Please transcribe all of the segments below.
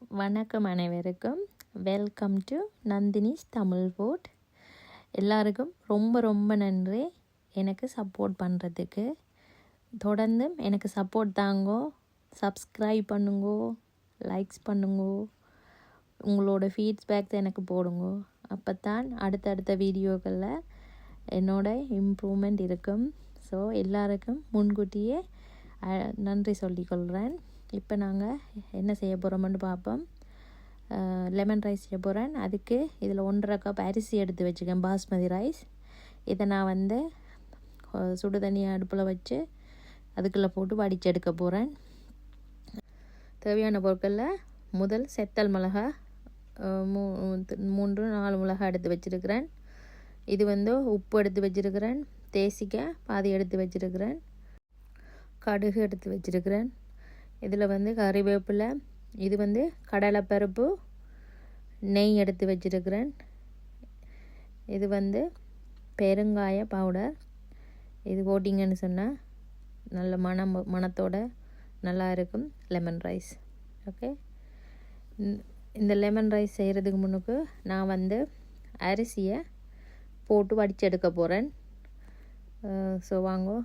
வணக்கம் அனைவருக்கும். Welcome to Nandini's Tamil pod. எல்லாருக்கும் ரொம்ப ரொம்ப நன்றி. எனக்கு சப்போர்ட் பண்ணுறதுக்கு தொடர்ந்து எனக்கு சப்போர்ட் தாங்கோ. சப்ஸ்கிரைப் பண்ணுங்கோ. லைக்ஸ் பண்ணுங்கோ. உங்களோட ஃபீட்பேக்ஸ் எனக்கு போடுங்கோ. அப்போ தான் அடுத்தடுத்த வீடியோக்களில் என்னோட இம்ப்ரூவ்மெண்ட் இருக்கும். ஸோ எல்லாருக்கும் முன்கூட்டியே நன்றி சொல்லிக்கொள்கிறேன் இப்போ நாங்கள் என்ன செய்ய போகிறோம்னு பார்ப்போம். லெமன் ரைஸ் செய்ய போகிறேன் அதுக்கு இதில் ஒன்றரை கப் அரிசி எடுத்து வச்சுக்கேன் பாஸ்மதி ரைஸ் இதை நான் வந்து சுடு தண்ணியை அடுப்பில் வச்சு அதுக்குள்ளே போட்டு வடித்து எடுக்க போகிறேன் தேவையான பொருட்களில் முதல் செத்தல் மிளகா மூ மூன்று நாலு மிளகாய் எடுத்து வச்சுருக்கிறேன். இது வந்து உப்பு எடுத்து வச்சுருக்கிறேன். தேசிக்காய் பாதி எடுத்து வச்சுருக்கிறேன். கடுகு எடுத்து வச்சுருக்கிறேன். இதில் வந்து கறிவேப்பிலை இது வந்து கடலைப்பருப்பு நெய் எடுத்து வச்சுருக்கிறேன். இது வந்து பெருங்காய பவுடர் இது போட்டிங்கன்னு சொன்னால் நல்ல மனம் மனத்தோட நல்லா இருக்கும். லெமன் ரைஸ் ஓகே இந்த லெமன் ரைஸ் செய்கிறதுக்கு முன்னுக்கு நான் வந்து அரிசியை போட்டு வடித்து எடுக்க போகிறேன் ஸோ வாங்கோ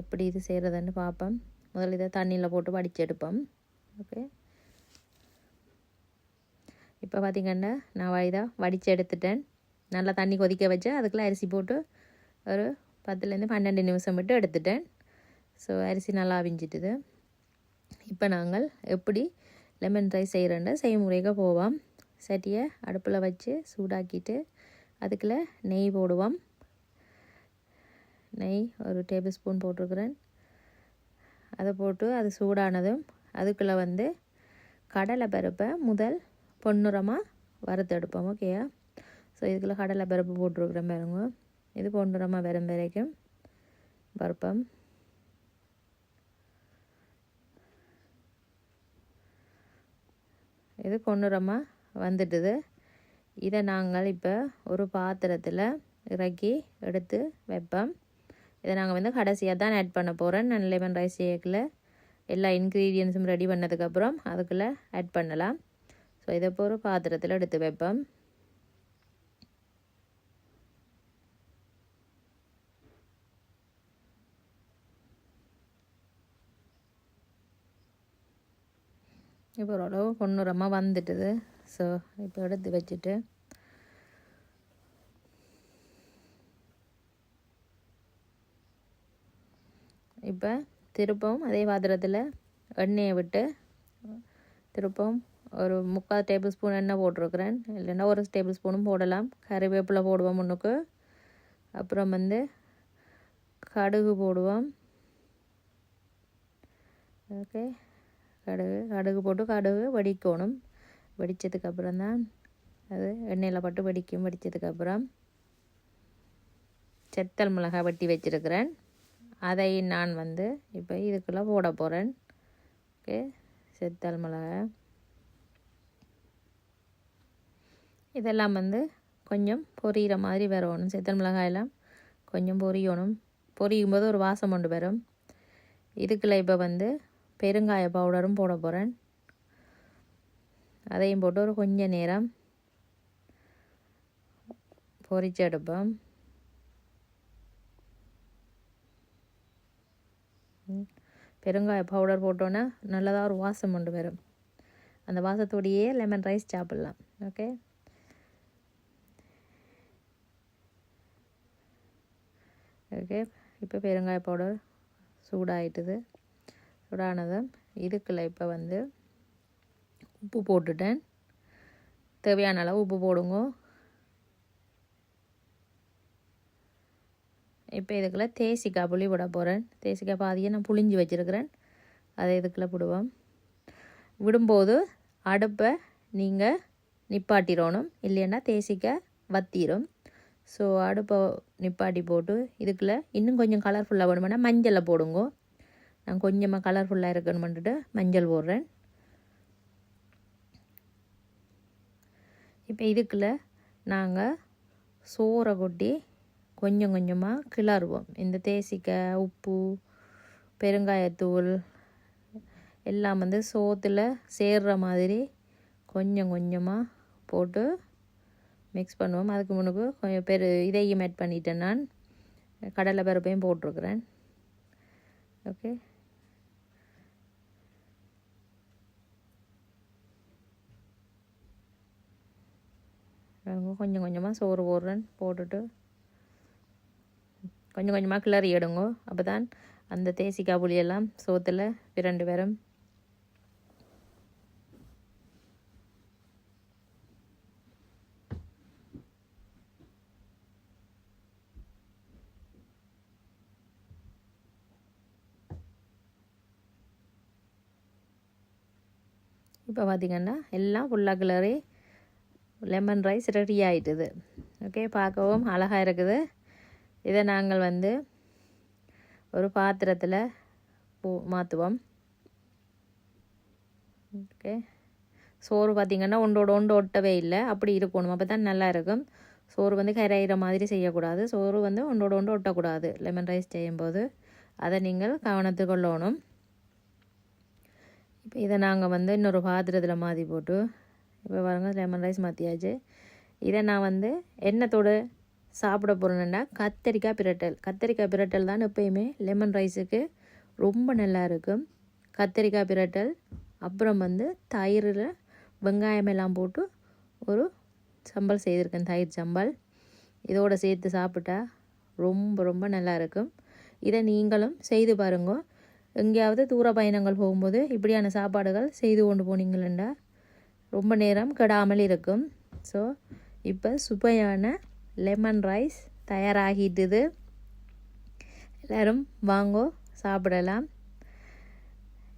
எப்படி இது செய்கிறதுன்னு பார்ப்போம் முதல்ல இதை தண்ணியில் போட்டு வடித்து எடுப்போம். ஓகே இப்போ பார்த்திங்கன்னா நான் இதை வடித்து எடுத்துட்டேன். நல்லா தண்ணி கொதிக்க வச்சு அதுக்குள்ளே அரிசி போட்டு ஒரு பத்துலேருந்து பன்னெண்டு நிமிஷம் விட்டு எடுத்துட்டேன். ஸோ அரிசி நல்லா அவிஞ்சிட்டுது. இப்போ நாங்கள் எப்படி லெமன் ரைஸ் செய்கிறோன்ற செய்முறைக்கு போவோம். சட்டியை அடுப்பில் வச்சு சூடாக்கிட்டு அதுக்குள்ளே நெய் போடுவோம். நெய் ஒரு டேபிள் ஸ்பூன் போட்டிருக்கிறேன். அதை போட்டு அது சூடானதும் அதுக்குள்ளே வந்து கடலை பருப்பை முதல் பொன்னுரமாக வறுத்தெடுப்போம் ஓகேயா ஸோ இதுக்குள்ளே கடலை பருப்பு போட்டிருக்கிறேன் பாருங்க. இது பொன்னுரமாக வரும் வரைக்கும் பருப்பம். இது பொன்னுரமாக வந்துட்டுது. இதை நாங்கள் இப்போ ஒரு பாத்திரத்தில் இறக்கி எடுத்து வைப்போம். இதை நாங்கள் வந்து கடைசியாக தான் ஆட் பண்ண போகிறோம் நான் லெமன் ரைஸ் ஏக்கில். எல்லா இன்க்ரீடியன்ஸும் ரெடி பண்ணதுக்கப்புறம் அதுக்குள்ளே ஆட் பண்ணலாம். ஸோ இதை போகிற பாத்திரத்தில் எடுத்து வைப்போம். இப்போ ஓரளவு பொண்ணுரமாக வந்துட்டுது. ஸோ இப்போ எடுத்து வச்சுட்டு இப்போ திருப்பவும் அதே பாத்திரத்தில் எண்ணெயை விட்டு திருப்பவும் ஒரு முக்கால் டேபிள் ஸ்பூன் எண்ணெய் போட்டிருக்கிறேன். இல்லைன்னா ஒரு டேபிள் ஸ்பூனும் போடலாம். கறிவேப்பிலை போடுவோம் முன்னுக்கு அப்புறம் வந்து கடுகு போடுவோம். ஓகே. கடுகு கடுகு போட்டு கடுகு வடிக்கணும். வடித்ததுக்கப்புறம் தான் அது எண்ணெயில் பட்டு வடிக்கும். வடித்ததுக்கப்புறம் செத்தல் மிளகாய் வெட்டி வச்சுருக்கிறேன். அதை நான் வந்து இப்போ இதுக்குள்ளே போட போகிறேன் ஓகே செத்தல் மிளகாய். இதெல்லாம் வந்து கொஞ்சம் பொரியிற மாதிரி வரணும் செத்தல் மிளகாயெல்லாம் கொஞ்சம் பொரியணும். பொரியும் போது ஒரு வாசம் கொண்டு வரும் இதுக்குள்ள இப்போ வந்து பெருங்காய பவுடரும் போட போகிறேன் அதையும் போட்டு ஒரு கொஞ்ச நேரம் பொரிச்சு பெருங்காய பவுடர் போட்டோன்னா நல்லதாக ஒரு வாசம் கொண்டு வரும். அந்த வாசத்தோடையே லெமன் ரைஸ் சாப்பிட்லாம். ஓகே ஓகே இப்போ பெருங்காய பவுடர் சூடாயிட்டுது. சூடானதும் இதுக்குள்ள இப்போ வந்து உப்பு போட்டுட்டேன். தேவையான அளவு உப்பு போடுங்க. இப்போ இதுக்குள்ளே தேசிக்காய் புளி விட போகிறேன் தேசிக்காய் பாதியை நான் புளிஞ்சு வச்சுருக்கிறேன். அதை இதுக்குள்ளே விடுவோம் விடும்போது அடுப்பை நீங்கள் நிப்பாட்டிடணும். இல்லைன்னா தேசிக்காய் வத்திரும். ஸோ அடுப்பை நிப்பாட்டி போட்டு இதுக்குள்ளே இன்னும் கொஞ்சம் கலர்ஃபுல்லாக வேணுமென்னா மஞ்சளை போடுங்க. நான் கொஞ்சமாக கலர்ஃபுல்லாக இருக்கணுமென்ட்டு மஞ்சள் போடுறேன். இப்போ இதுக்குள்ள நாங்கள் சோறை கொட்டி கொஞ்சம் கொஞ்சமாக கிளறுவோம். இந்த தேசிக்காய் உப்பு பெருங்காயத்தூள் எல்லாம் வந்து சோத்தில் சேர்ற மாதிரி கொஞ்சம் கொஞ்சமாக போட்டு மிக்ஸ் பண்ணுவோம். அதுக்கு முன்னுக்கு கொஞ்சம் பெரு இதையும் ஆட் பண்ணிட்டேன் நான். கடலை பருப்பையும் போட்டிருக்கிறேன். ஓகே கொஞ்சம் கொஞ்சமாக சோறு போடுறேன். போட்டுட்டு கொஞ்சம் கொஞ்சமாக கிளறி எடுங்க. அப்போ தான் அந்த தேசிக்காய் புளியெல்லாம் சோத்தில் பிரண்டு வரும். இப்போ பார்த்திங்கன்னா எல்லாம் ஃபுல்லாக கிளறி லெமன் ரைஸ் ரெடி ஆகிட்டுது ஓகே பார்க்கவும் அழகாக இருக்குது. இதை நாங்கள் வந்து ஒரு பாத்திரத்தில் பூ மாற்றுவோம் ஓகே. சோறு பார்த்திங்கன்னா ஒன்றோட ஒன்று ஒட்டவே இல்லை. அப்படி இருக்கணும். அப்போ தான் நல்லா இருக்கும். சோறு வந்து கரையிற மாதிரி செய்யக்கூடாது. சோறு வந்து ஒன்றோட ஒன்று ஒட்டக்கூடாது. லெமன் ரைஸ் செய்யும்போது அதை நீங்கள் கவனத்து கொள்ளணும். இப்போ இதை நாங்கள் வந்து இன்னொரு பாத்திரத்தில் மாற்றி போட்டு இப்போ பாருங்கள் லெமன் ரைஸ் மாற்றியாச்சு இதை நான் வந்து எண்ணத்தோடு சாப்பிட போகிறேன்னா கத்தரிக்காய் பிரட்டல். கத்தரிக்காய் பிரட்டல் தான் எப்பயுமே லெமன் ரைஸுக்கு ரொம்ப நல்லா இருக்கும். கத்தரிக்காய் பிரட்டல் அப்புறம் வந்து தயிரில் வெங்காயம் எல்லாம் போட்டு ஒரு சம்பல் செய்திருக்கேன் தயிர் சம்பல். இதோடு சேர்த்து சாப்பிட்டா ரொம்ப ரொம்ப நல்லா இருக்கும். இதை நீங்களும் செய்து பாருங்க. எங்கேயாவது தூர பயணங்கள் போகும்போது இப்படியான சாப்பாடுகள் செய்து கொண்டு போனீங்களா ரொம்ப நேரம் கெடாமல் இருக்கும். ஸோ இப்போ சுவையான லெமன் ரைஸ் தயாராகிட்டுது. எல்லோரும் வாங்கோ சாப்பிடலாம்.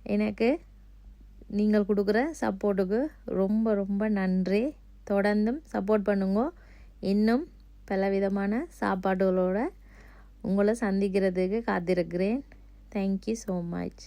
எனக்கு நீங்கள் கொடுக்குற சப்போர்ட்டுக்கு ரொம்ப ரொம்ப நன்றி. தொடர்ந்தும் சப்போர்ட் பண்ணுங்க. இன்னும் பலவிதமான சாப்பாடுகளோடு உங்களை சந்திக்கிறதுக்கு காத்திருக்கிறேன். Thank you so much